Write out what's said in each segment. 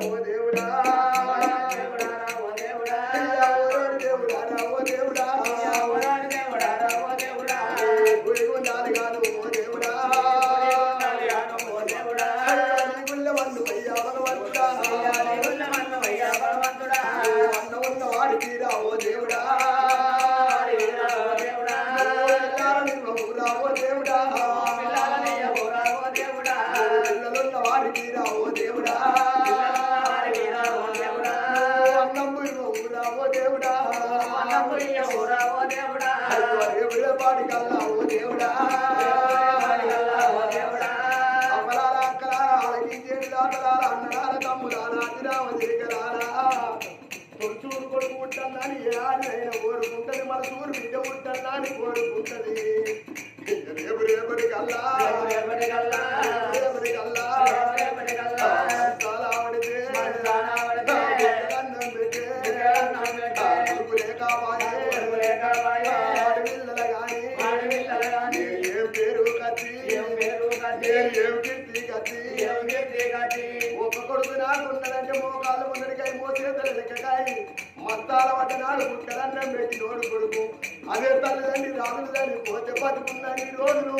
ದೇವರಾ దిగరారా తొలిచూరు కొడుకు ఉంటుందని ఏ ఆడినైనా కోరుకుంటది మన చూరు కల్లా రేపటి కల్లా రేపటి కల్లా ఏం పేరు కట్టి ఏం పేరు కట్టి ఏం ముహూర్తాల వచనాలు ముక్కలన్నం పెట్టి రోడ్డు కొడుకు. అదే తల్లిదండ్రి రాజులు దాన్ని పోతే బతుకున్నాను ఈ రోజులు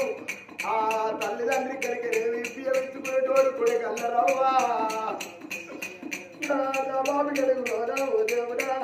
ఆ తల్లిదండ్రి కనుక ఏమి ఇప్పించుకునేటోడు కొడుకు అల్లరవ్వా. బాబు కడుగు దేవుడా.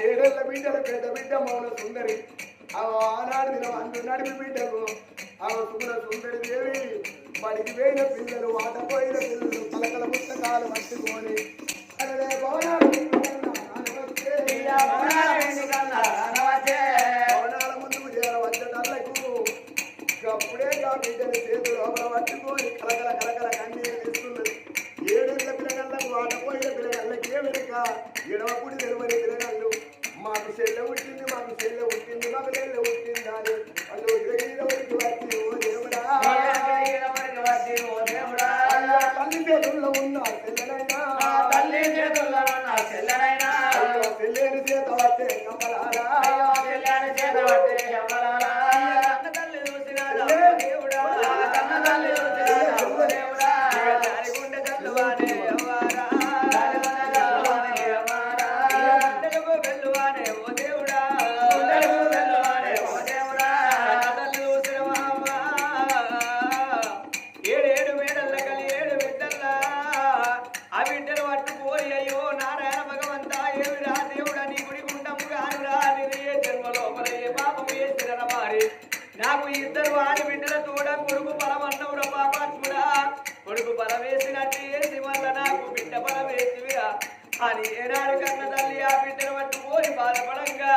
ఏడేళ్ళ బిడ్డలు పెద్ద బిడ్డ మౌన సుందరి. ఆనాడు దినం అందునాడు బిడ్డకు ఆమె సుగుణ సుందరి దేవి. బడికి పోయిన పిల్లలు వాటపోయిన పిల్లలు పలకల పుస్తకాలు పట్టుకొని అరే భవనాలు భవనాల ముందుకు చేరవచ్చటల్లకు అప్పుడే ఆ బిడ్డలు చేతులు లోపల కలకల కలకల కన్నీరు తీస్తున్నది ఏడేళ్ళ పిల్లగళ్ళకు వాటపోయిన పిల్లగళ్ళకే వెనుక? ఎడవకుడి తెలవని పిల్లగళ్ళ మాకు చెల్ల ఉట్టింది మాకు చెల్ల ఉట్టింది మాకు చెల్ల ఉట్టింది అని అల్లు ఎగిరవరికి వచ్చి ఓ దేవుడా. తల్లి చేతుల్లో ఉన్న చెల్లనైనా తల్లి చేతుల్లో అని ఏనాడు కన్న తల్లి ఆ బిడ్డను బట్టి పోయి బాధపడంగా.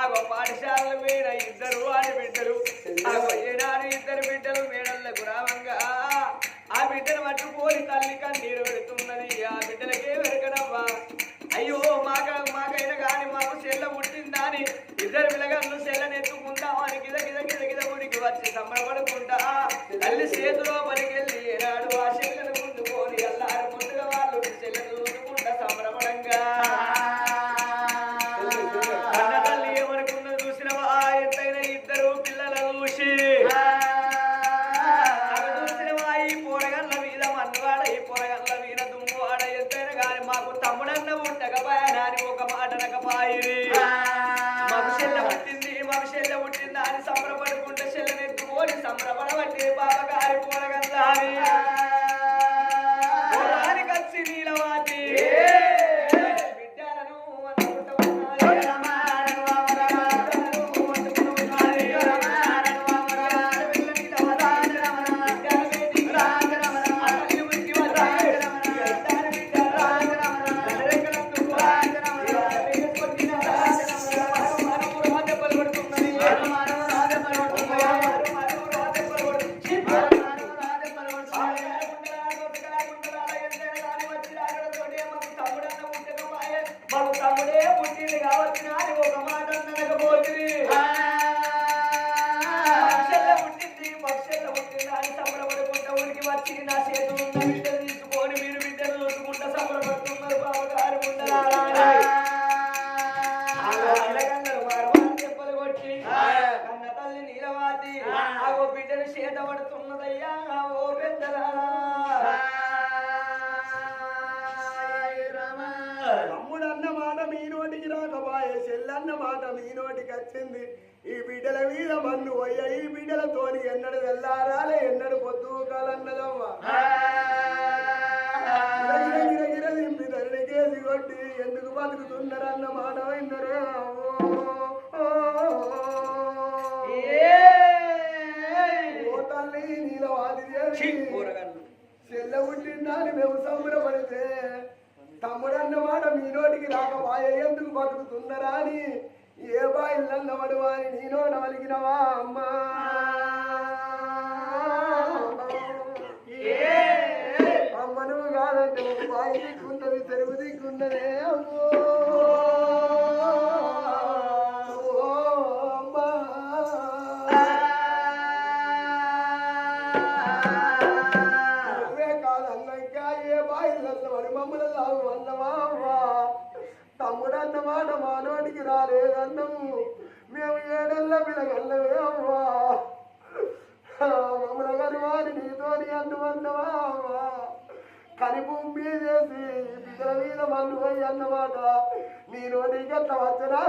ఆగో పాఠశాలల మీద ఇద్దరు ఆడి బిడ్డలు. ఆగో ఏనాడు ఇద్దరు బిడ్డలు మేడల్లకు రావంగా. ఆ బిడ్డను పట్టుకొని తల్లి కన్నీరు మాటనకపాయిరి మాకు చెల్ల పుట్టింది మాకు చెల్ల పుట్టిందా అని సంబరపడుకుంటే చెల్లనెత్తుకోని సంబరపడబట్టే బాబా గారి పోలగల్లాలి ಯಾವತ್ತಿನ పోయ్య ఈ బిడ్డలతో ఎన్నడు వెళ్ళారాలే ఎన్నడు పొద్దు కాలన్నదమ్మా దింపి కొట్టి ఎందుకు బతుకుతున్నారన్న మాట అయినరు ఓ తల్లి నీలో వాది చెల్ల పుట్టిందని మేము సంబరపడితే తమ్ముడన్న మాట మీ నోటికి రాక ఎందుకు బతుకుతున్నారా అని ఏ బాయిల్లో వాడు వారి నీలో నవలిగినవా అమ్మా? అమ్మను కాదంటే బాయి దిక్కుంటది తెరుగు దిక్కుంటదే అమ్మో. మాట మానవాడికి రాలేదన్నము మేము ఏడెల్ల పిల్లగల్లవే అవ్వా. మమ్మల గారి వారి నీతోని అన్నవన్నవా అవ్వా. కనిభూమి చేసి పిల్లల మీద మన్ను పోయి అన్నమాట నేను నీకెట్ల వచ్చినా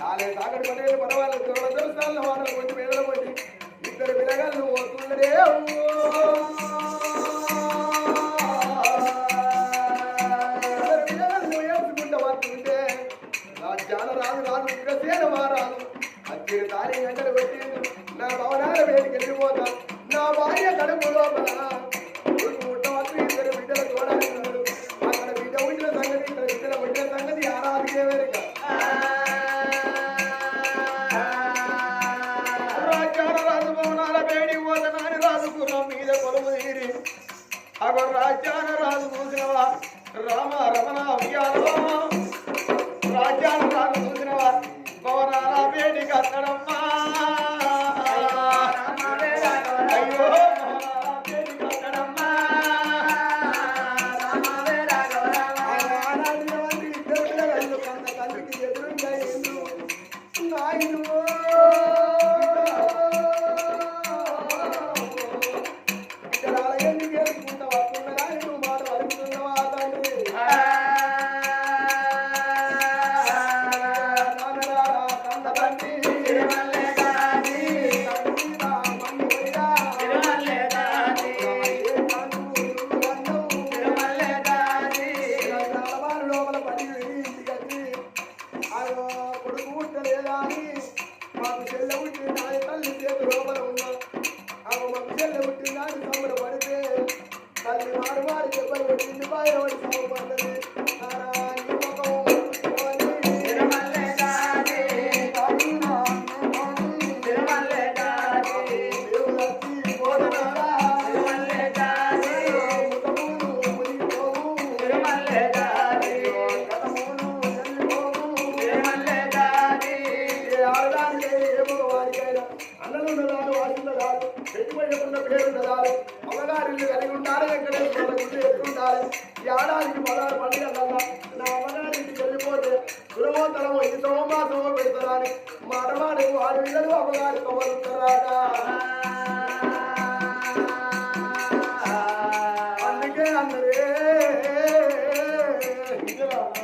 నాలుగు సాగడు పదివేలు పదవాళ్ళు తొమ్మిది సార్లు వాడలు కొట్టి పేదలు కొట్టి ఇద్దరు పిల్లగాళ్ళు పోతుందరే రామ రమణ ఉయ్యాలో రాని మాట మాడు వారి పిల్లలు అమ్మగారు కమలుతారా అందుకే అందరే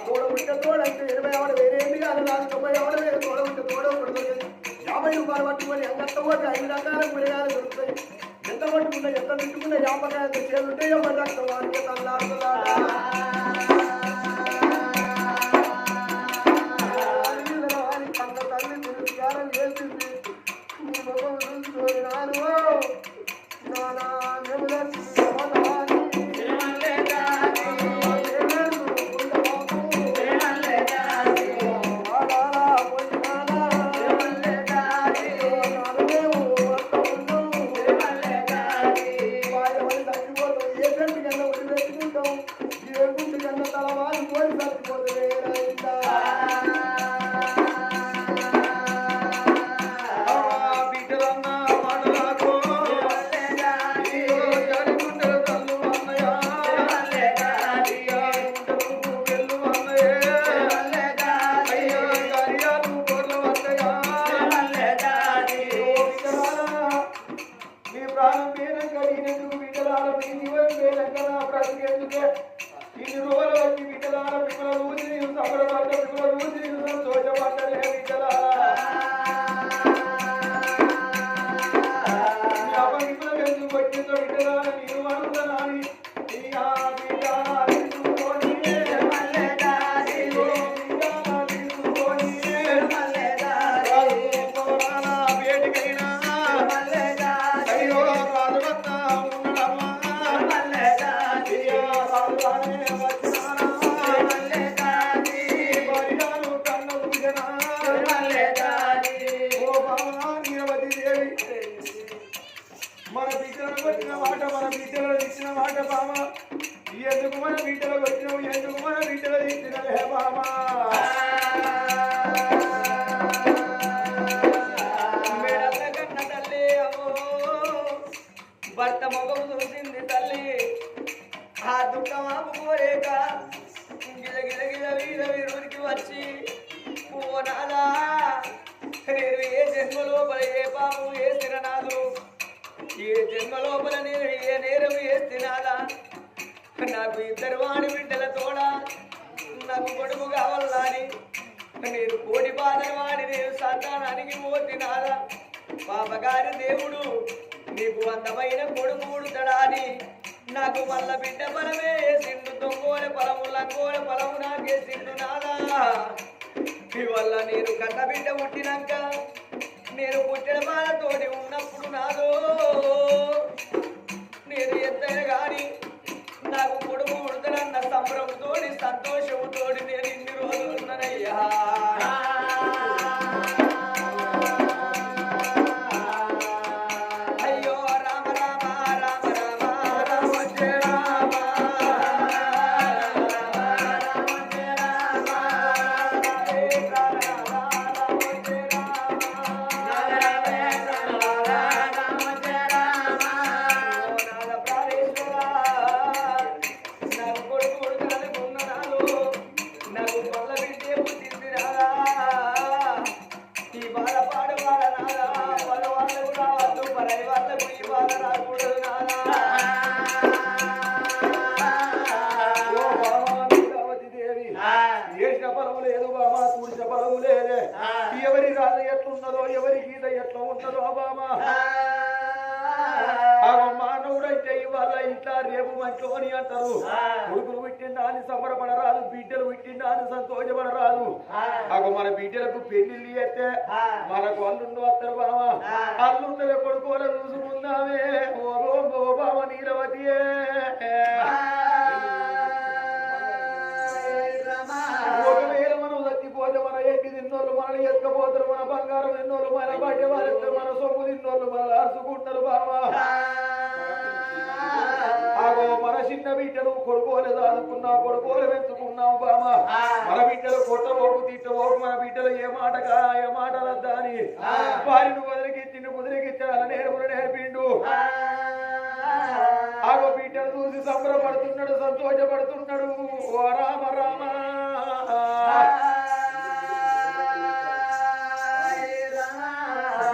తోడ పుట్టిన తోడంటే ఇరవై ఆవిడ వేరేంది కాదు రాష్ట్రపై ఆవిడ వేరే తోడ పుట్టిన తోడ పుడుతుంది యాభై రూపాయలు పట్టుకొని ఎంగత్త ఒకటి ఐదు రకాల కూరగాయలు దొరుకుతాయి ఎంత పట్టుకున్నా ఎంత తిట్టుకున్నా యాపకాయ చేరుంటే పుట్టినాక నేను పుట్టిన వాళ్ళతోటి ఉన్నప్పుడు నాదో. నేను ఎంతైనా గాని నాకు కొడుకు ఉడతనన్న సంబరంతో సంతోషంతో నేను ఇన్ని రోజులు ఉన్నానయ్యా. అంటారు. కొడుకులు పుట్టిందా అని సంబరపడరాదు బిడ్డలు పుట్టిందా అని సంతోషపడరాదు. అగో మన బిడ్డలకు పెళ్ళిళ్ళు చేస్తే మనకు అల్లుండు వస్తారు బావా. అల్లుండవే కొడుకోల చూసుకుందామే ఓ ఓ బావ నీలవతియే. ఒకవేళ మనం చచ్చిపోతే మన ఎక్కి తిన్నోళ్ళు మన ఎత్తుకపోతారు మన బంగారం తిన్నోళ్ళు మన బట్ట వాళ్ళు మన సొమ్ము తిన్నోళ్ళు మన అరుచుకుంటారు బావా. బిడ్డలు కొడుకోలే దాదుకున్నావు కొడుకోలే పెంచుకున్నావు బామ. మన బిడ్డలు కొట్టబోకు తిట్టబోకు మన బిడ్డలు ఏ మాట ఏ మాట అని వారిని వదిలికి తిండి ముదిరికిచ్చాలని నేర్పులు నేర్పిండు. ఆగో బిడ్డలు చూసి సంబరపడుతున్నాడు సంతోషపడుతున్నాడు. ఓ రామ రామ.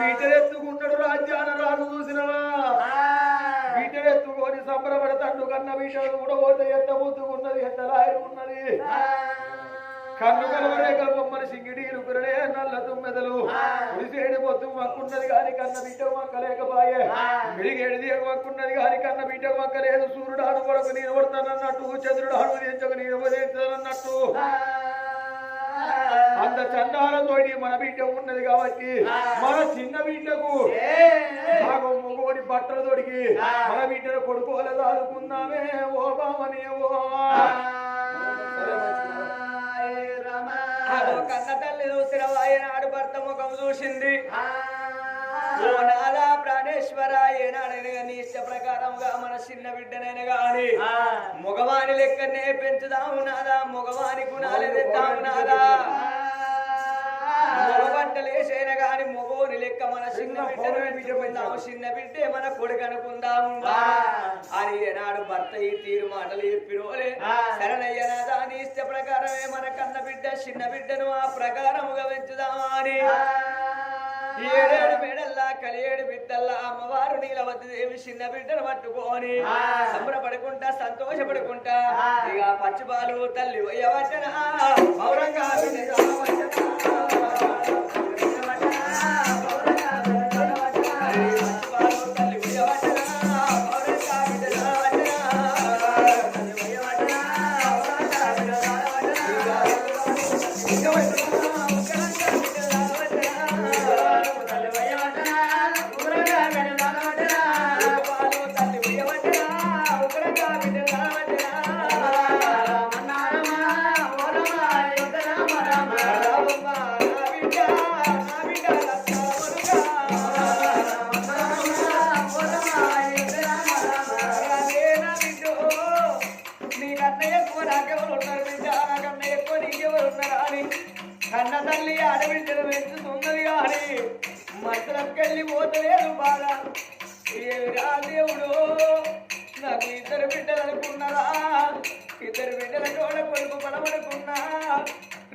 బిడ్డలు ఎత్తుకున్నాడు రాజ్యాన రాజు చూసినవా? బిడ్డలు ఎత్తుకొని సంబరపడతాడు. కన్న బిడ్డలు కూడా పోతే ఎంత ముద్దుకున్నది ఎంత లాయరు ఉన్నది? కన్ను కలవరే బొమ్మల సింగిడి ఇరుకురడే నల్ల తుమ్మెదలు. ఉడిసేడు పొత్తు మక్కున్నది కాని కన్న బిడ్డ మక్కలేకపాయే. మిడిగేడిది మక్కున్నది కాని కన్న బిడ్డ మక్కలేదు. సూర్యుడు ఆడు కొరకు నేను పడతానన్నట్టు చంద్రుడు ఆడు తెచ్చకు నేను ఉపదేశానన్నట్టు అంత చందాలతోటి మన బిడ్డ ఉన్నది కాబట్టి మన చిన్న బిడ్డకు మొగోని బట్టలు తొడిగి మన బిడ్డను కొడుకోలేదు ఆడుకుందామే ఓ బామని ఓ కన్న తల్లి చూసిన వాయనాడు భర్త ముఖం చూసింది. ఓ నాదా ప్రాణేశ్వర ఏనాడైనా నీ ఇష్ట ప్రకారంగా మన చిన్న బిడ్డనైనా గాని మగవాని లెక్కనే పెంచుదాము నాదా మగవాని గుణాలు తెద్దాము నాదా. మగబట్టలేసైనా గాని మగోని లెక్క మన చిన్న బిడ్డను పెంచుకుందాము. చిన్న బిడ్డే మన కొడుకు అనుకుందాము. అని ఏనాడు భర్త ఈ తీరు మాటలు చెప్పినోలే. శరణయ్య నాదా నీ ఇష్ట ప్రకారమే మన కన్న బిడ్డ చిన్న బిడ్డను ఆ ప్రకారముగా పెంచుదామా అని. ఏడేడు మేడల్లా కలియేడు బిడ్డల్లా అమ్మవారు నీలవద్దు దేవి చిన్న బిడ్డను పట్టుకొని సంబరపడుకుంటా సంతోషపడుకుంటా. ఇక పచ్చిపాలు తల్లి వయ్యవచ్చన పౌరంగా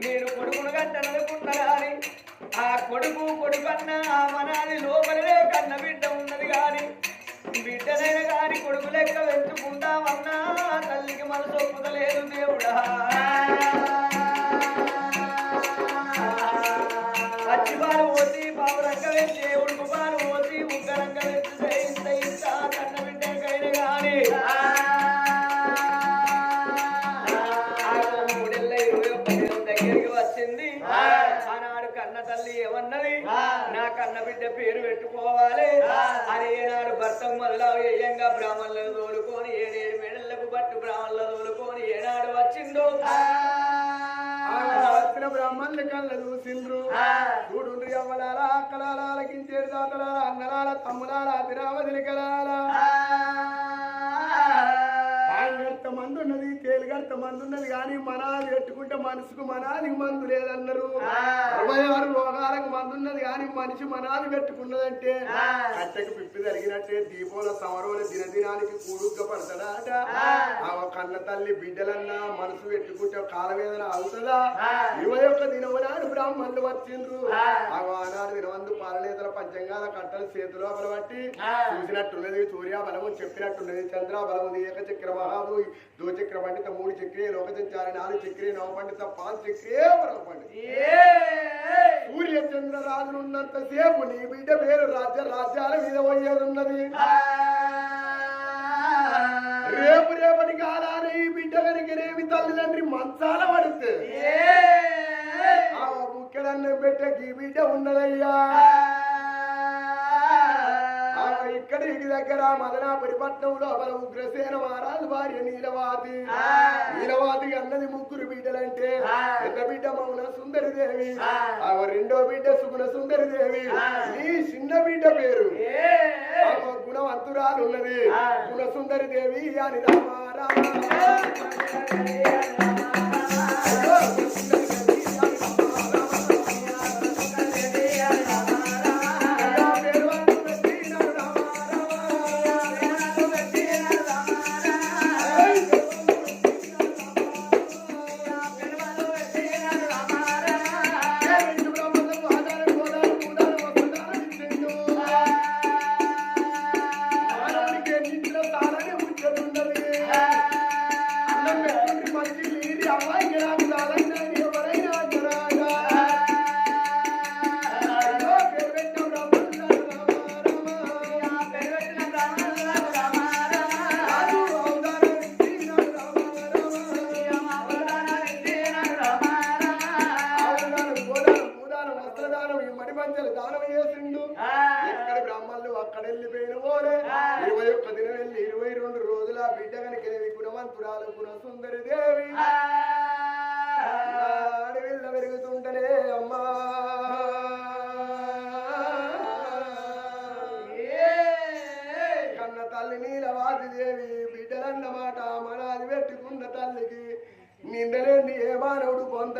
నేను కొడుకును కట్టననుకున్నారా కానీ ఆ కొడుకు కొడుకన్న ఆ మనాలి లోపలే కన్న బిడ్డ ఉన్నది కానీ బిడ్డనైనా గాని కొడుకు లెక్క పెంచుకుంటామన్నా తల్లికి మనసు ఒప్పుదలేదు దేవుడా. చూడుండ్రి అక్కలాల అలకించేడు దాకలాల అన్నలాల తమ్ములాల అతిరావదిలి తేలిగర్త మందు ఉన్నది కానీ మనాది పెట్టుకుంటే మనసుకు మనాదికి మందు లేదన్నారు. అరవై ఆరు రోగాలకు మందు ఉన్నది కానీ మనిషి మనాది పెట్టుకున్నదంటే కట్టెకు పిప్పి జరిగినట్టే దీపోల సమరోల దినదినానికి కూడుగ్గా పడతాడట ఆ కన్న తల్లి బిడ్డలన్నా మనసు పెట్టుకుంటే కాలవేదన అవుతుందా? ఇరవై ఒక్క దినము నాడు బ్రాహ్మణులు వచ్చిండ్రు. ఆ. ఆనాడు దినవందు పాలనేతల పంచంగాల కట్టలు చేతిలో బలబట్టి చూసినట్టున్నది సూర్య బలము చెప్పినట్టున్నది చంద్ర బలము ఏక చక్ర మహాదు దో చక్ర పండిత మూడు చక్రే లోక సంచారి నాలుగు చక్రే నవ పండిత పాంచ్ చక్రే పరమ పండిత సూర్య చంద్ర రాజునున్నంత సేపు నీ బిడ్డ పేరు రాజ్య రాజ్యాల మీద పోయేదున్నది రేపు రేపటి కాలాన ఈ బిడ్డ కనుకనేమి తల్లిదండ్రి మంచాల పడితే ఆ ముక్కడన్న పెట్టకి బిడ్డ ఉన్నదయ్యా ఆ ఇక్కడ ఇంటి దగ్గర? మదనాపురి పట్నంలో మన ఉగ్రసేన మహారాజు భార్య నీలవాది నీలవాది అన్నది ముగ్గురు బిడ్డలంటే. పెద్ద బిడ్డ మౌన సుందరి దేవి రెండో బిడ్డ సుగుణ సుందరి దేవి నీ చిన్న బిడ్డ పేరు. గుణవంతురాలు ఉన్నది. గుణ సుందరి దేవి అని రామ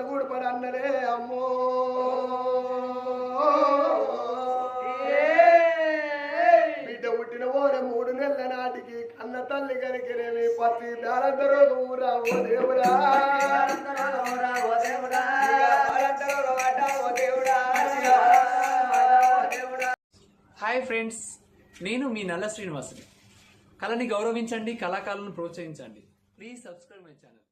మానవుడు కొంత కూడపడి అన్నలే అమ్మో బిడ్డ పుట్టిన ఓర మూడు నెలల నాటికి కన్న తల్లి కనుకనేమి పత్తి దారంత రోజు ఊరా ఓ దేవుడా. హాయ్ ఫ్రెండ్స్ నేను మీ నల్ల శ్రీనివాసుని. కళని గౌరవించండి కళాకారులను ప్రోత్సహించండి. Please subscribe my channel.